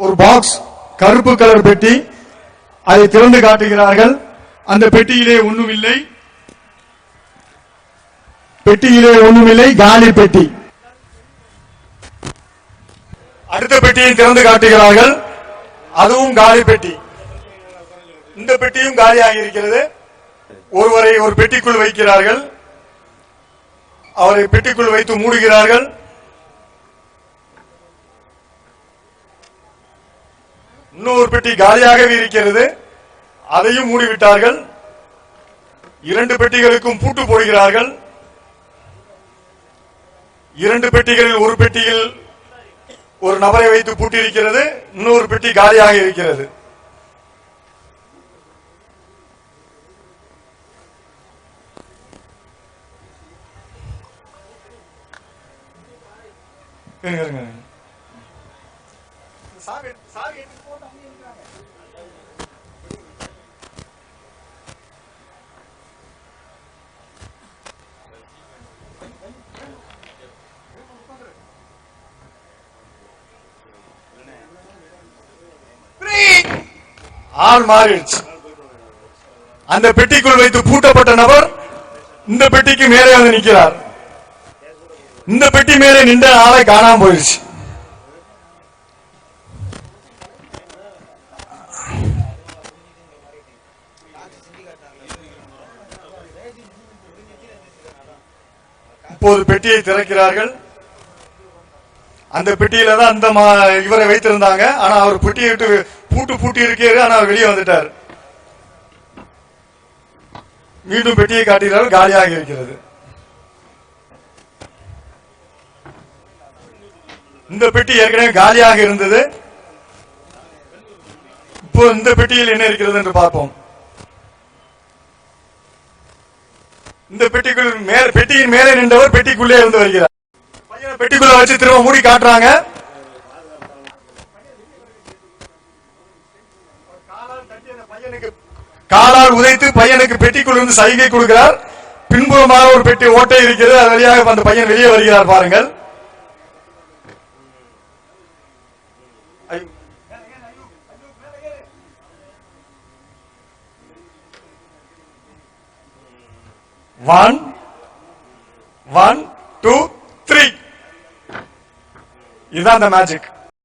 ஒரு பாக்ஸ் கருப்பு கலர் பெட்டி அதை திறந்து காட்டுகிறார்கள். அந்த பெட்டியிலே ஒண்ணுமில்லை. பெட்டியிலே ஒண்ணுமில்லை காலி பெட்டி. அடுத்த பெட்டியை திறந்து காட்டுகிறார்கள். அதுவும் காலி பெட்டி. இந்த பெட்டியும் காலியாக இருக்கிறது. ஒருவரை ஒரு பெட்டிக்குள் வைக்கிறார்கள். அவரை பெட்டிக்குள் வைத்து மூடுகிறார்கள். இன்னொரு பெட்டி காலியாகவே இருக்கிறது. அதையும் மூடிவிட்டார்கள். இரண்டு பெட்டிகளுக்கும் பூட்டு போடுகிறார்கள். இரண்டு பெட்டிகளில் ஒரு பெட்டியில் ஒரு நபரை வைத்து பூட்டியிருக்கிறது. இன்னொரு பெட்டி காலியாக இருக்கிறது. இருங்க, இருங்க, சாவி சாவி. எடுத்து போட்டு ஆள் மாறிடுச்சு. அந்த பெட்டிக்குள் வைத்து பூட்டப்பட்ட நபர் இந்த பெட்டிக்கு மேலே வந்து நிற்கிறார். இந்த பெட்டி மேலே நின்ற ஆளை காணாம போயிடுச்சு. இப்போது பெட்டியை திறக்கிறார்கள். அந்த பெட்டியில தான் அந்த மா- இவரை வைத்திருந்தாங்க. ஆனா அவர் பெட்டியை விட்டு பூட்டு பூட்டி இருக்காரு ஆனா அவர் வெளியே வந்துட்டார். மீண்டும் பெட்டியை காட்டுகிறார்கள் காலியாக இருக்கிறது. இந்த பெட்டி ஏற்கனவே காலியாக இருந்தது. இப்போ இந்த பெட்டியில் என்ன இருக்கிறது என்று பார்ப்போம். இந்த பெட்டிக்குள் மேல பெட்டியின் மேலே நின்றவர் பெட்டிக்குள்ளே இருந்து வருகிறார். பையனை பெட்டிக்குள்ள வச்சு திரும்ப மூடி காட்டுறாங்க. காலால் உதைத்து பையனுக்கு பெட்டிக்குள் இருந்து சைகை கொடுக்கிறார். பின்புறமாக ஒரு பெட்டி ஓட்டை இருக்கிறது. அது வழியாக அந்த பையன் வெளியே வருகிறார் பாருங்கள். ஒன் ஒன் டூ த்ரீ இதுதான் அந்த மேஜிக்